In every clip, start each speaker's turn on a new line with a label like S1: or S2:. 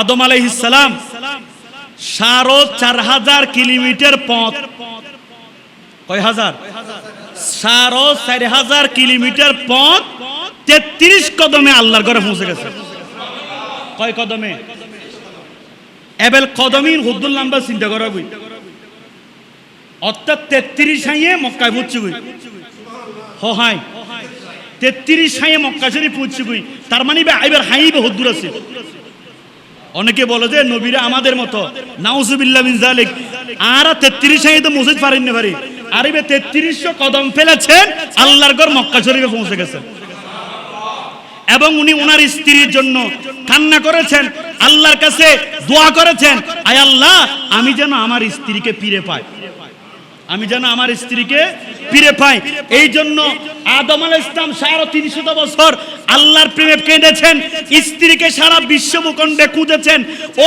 S1: আদম আলাইহিসালাম সাড়ে চার হাজার কিলোমিটার পথ। কয় হাজার? সাড়ে চার হাজার কিলোমিটার পথ তেত্রিশ কদমে আল্লাহর ঘরে পৌঁছে গেছে। কয় কদমে? এবেল কদমিন হুদ্দুল নাম্বার চিন্তা করা বই। অর্থাৎ তেত্রিশ হাইয়ে মক্কায় পৌঁছে গই। হাই। তেত্রিশ হাইয়ে মক্কা শরীফ পৌঁছে গই। তার মানে এবার হাইবে হুদ্দুর আছে। অনেকে বলে যে নবীরা আমাদের মতো। নাউজুবিল্লাহ আর তেত্রিশ তো মসজিদ পারেন না পারি আর এবার তেত্রিশশো কদম ফেলেছেন আল্লাহর ঘর মক্কা শরীফে পৌঁছে গেছে। এবং উনি ওনার স্ত্রীর জন্য কান্না করেছেন, আল্লাহর কাছে দোয়া করেছেন, আয় আল্লাহ, আমি যেন আমার স্ত্রীকে ফিরে পাই। আমি যেন আমার স্ত্রীকে ফিরে পাই। এই জন্য আদম আল ইসলাম সাড়ে তিনশত বছর আল্লাহর প্রেমে কেঁদেছেন, স্ত্রীকে সারা বিশ্ব ভূখণ্ডে খুঁজেছেন,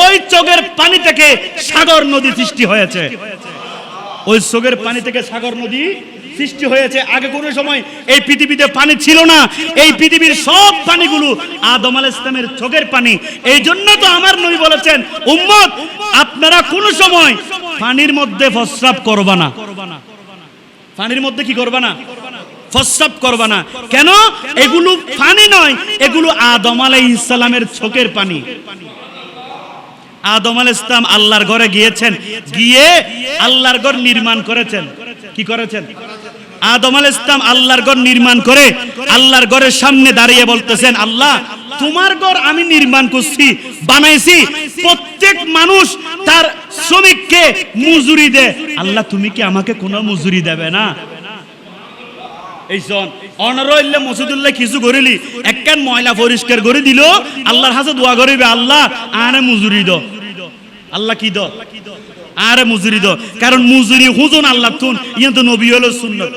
S1: ওই চোখের পানি থেকে সাগর নদী সৃষ্টি হয়েছে। ওই চোখের পানি থেকে সাগর নদী সৃষ্টি হয়েছে। আগে কোনো সময় এই পৃথিবীতে পানি ছিল না। এই পৃথিবীর সব পানিগুলো আদম আল ইসলামের চোখের পানি। এই জন্য তো আমার নবী বলেছেন, উম্মত, আপনারা কোনো সময় পানির মধ্যে প্রস্রাব করবা না। পানির মধ্যে কি করবা না? প্রস্রাব করবা না। কেন? এগুলো পানি নয়, এগুলো আদম আলাই ইসলামের চোখের পানি। আদম আল ইসলাম আল্লাহর ঘরে গিয়েছেন, গিয়ে আল্লাহর ঘর নির্মাণ করেছেন। কি করেছেন? আদম আল ইসলাম আল্লাহর ঘর নির্মাণ করে আল্লাহর ঘরের সামনে দাঁড়িয়ে বলতেছেন, আল্লাহ, তোমার ঘর আমি নির্মাণ করছি, বানাইছি। প্রত্যেক মানুষ তার শ্রমিককে মজুরি দে। আল্লাহ, তুমি কি আমাকে কোনো মজুরি দেবে না? এই শোন অনরইল্লে মসজিদুল্লাহ কিছু করিলি, একখান ময়লা পরিষ্কার করে দিল, আল্লাহর হাতে দোয়া করিবে, আল্লাহ আরে মজুরি দ। আল্লাহ কি দ? আরে মজুরি দ। কারণ মজুরি হুজন আল্লাহ তুন ইয়ে তো নবী হলো সুন্নত।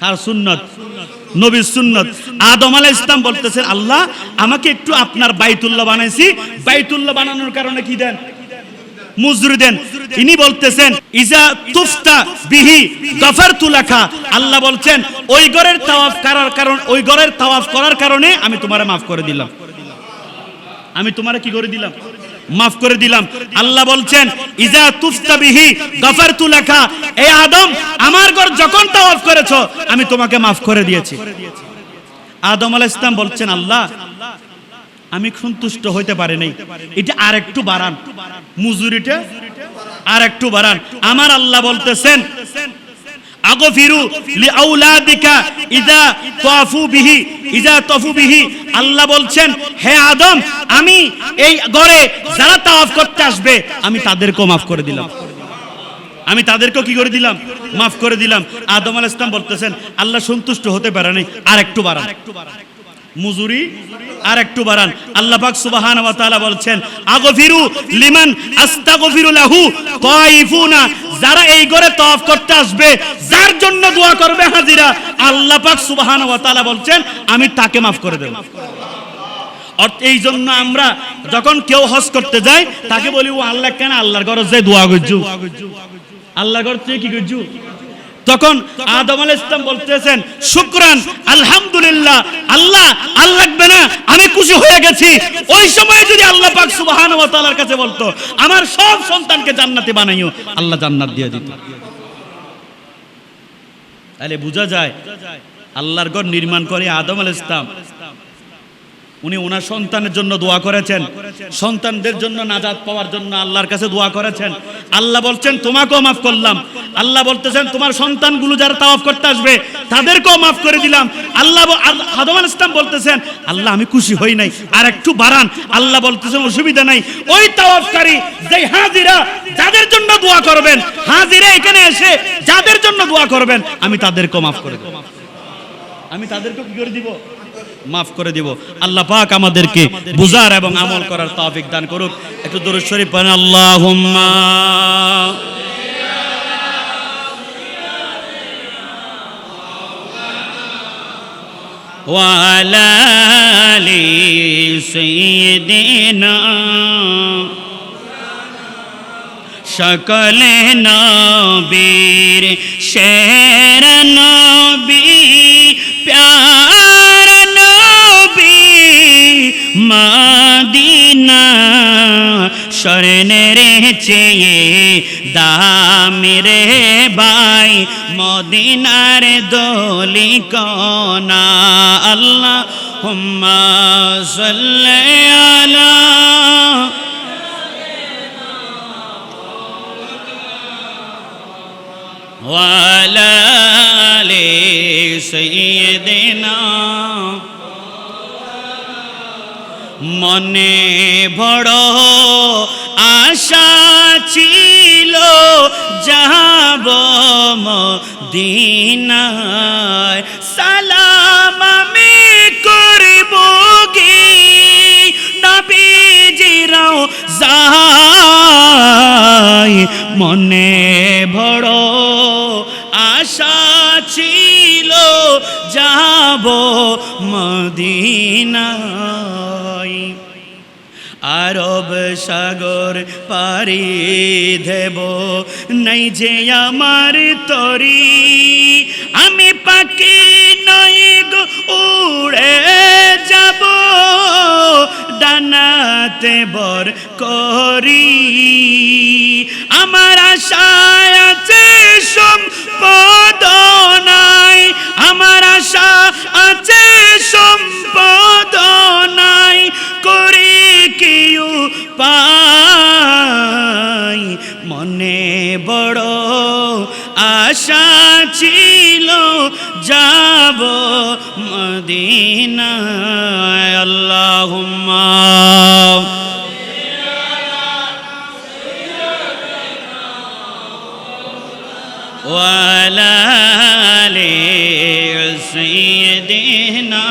S1: আর সুন্নত? নবীর সুন্নত। আদম আলাইহিস ইসলাম বলতেছেন, আল্লাহ, আমাকে একটু আপনার বাইতুল্লাহ বানাইছি। বাইতুল্লাহ বানানোর কারণে কি দেন? মজুরি দেন। ইনি বলতেছেন, ইজা তুফতা বিহি গফারতু লাকা। আল্লাহ বলছেন, ওই ঘরের তাওয়াফ করার কারণ, ওই ঘরের তাওয়াফ করার কারণে আমি তোমারে মাফ করে দিলাম। আমি তোমারে কি করে দিলাম? মাফ করে দিলাম। আল্লাহ বলছেন, ইজা তুফতা বিহি গফারতু লাকা। এ আদম, আমার ঘর যখন তাওয়াফ করেছ, আমি তোমাকে মাফ করে দিয়েছি। আদম আলাইহিস সালাম বলছেন, আল্লাহ আমি সন্তুষ্ট হইতে পারি নাই। এটা আর একটু বাড়ান। মজুরিটা আর একটু বাড়ান। আমার আল্লাহ বলতেছেন আগফিরু লিআউলাদিকা ইজা তাফু বিহি ইজা তাফু বিহি। আল্লাহ বলছেন, হে আদম, আমি এই ঘরে যারা তাওয়াফ করতে আসবে, আমি তাদেরকেও মাফ করে দিলাম। আমি তাদেরকেও কি করে দিলাম? মাফ করে দিলাম। আদম আলাইহিস সালাম বলতেছেন, আল্লাহ সন্তুষ্ট হতে পারে নাই। আর একটু বাড়ান। মজুরি আর একটু বাড়ান। আল্লাহ পাক সুবহানাহু ওয়া তাআলা বলছেন, আগফিরু লিমান আস্তাগফিরু লাহু তাইফুনা। যারা এই ঘরে তওয়াফ করতে আসবে, যার জন্য দোয়া করবে হাজিরা, আল্লাহ পাক সুবহানাহু ওয়া তাআলা বলছেন, আমি তাকে maaf করে দেব। এই জন্য আমরা যখন কেউ হজ করতে যাই তাকে বলি, ও আল্লাহ কেন আল্লাহর ঘরে যে দোয়া করছু? আল্লাহর ঘর থেকে কি করছু? তখন আদম আল ইসলাম বলতেছেন, শুক্রান, আলহামদুলিল্লাহ, আল্লাহ আল্লাহ লাগবে না, আমি খুশি হয়ে গেছি। ওই সময় যদি আল্লাহ পাক সুবাহান ওয়া তাআলার কাছে বলতো, আমার সব সন্তানকে জান্নাতে বানাইও, আল্লাহ জান্নাত দিয়ে দিত। তাহলে বোঝা যায়, আল্লাহর ঘর নির্মাণ করে আদম আল ইসলাম উনি ওনার সন্তানের জন্য দোয়া করেছেন। সন্তানদের জন্য নাজাদ পাওয়ার জন্য আল্লাহর কাছে দোয়া করেছেন। আল্লাহ বলছেন, তোমাকেও মাফ করলাম। আল্লাহ বলতেছেন, তোমার সন্তানগুলো যারা তাওয়াফ করতে আসবে, তাদেরকেও মাফ করে দিলাম। আল্লাহ আল ইসলাম বলতেছেন, আল্লাহ, আমি খুশি হই নাই। আর একটু বাড়ান। আল্লাহ বলতেছেন, অসুবিধা নাই। ওই তাওয়াফকারী যে হাজিরা যাদের জন্য দোয়া করবেন, হাজিরা এখানে এসে যাদের জন্য দোয়া করবেন, আমি তাদেরকেও মাফ করে দেব। আমি তাদেরকে কি করে দিব? মাফ করে দিব আল্লাহ পাক আমাদেরকে বুজার এবং আমল করার তৌফিক দান করুক একটু দরুদ শরীফ পড়েন আল্লাহুম্মা وعلى آل سيدنا সকলে নবীর শের না, স্বর্ণের চেয়ে দামি রে ভাই, মদিনার দলি কনা। আল্লাহ হুম্মা আলা ওয়ালা লে সৈয়দিনা মনে বড় আশা ছিল, যাব মদিনায়। সালাম আমি করব গে নবীজিরাও যাই। মনে বড় আশা ছিল, যাব মদিনায়। আরব সাগর পারি দেব। নাই যে আমার তরি, আমি পাখি নই উড়ে যাব। ডানাতে বর করি, আমার আশায় আছে মনে বড় আশা ছিল যাব মদিনা আল্লাহ ওয়ালালে সৈয়দিনা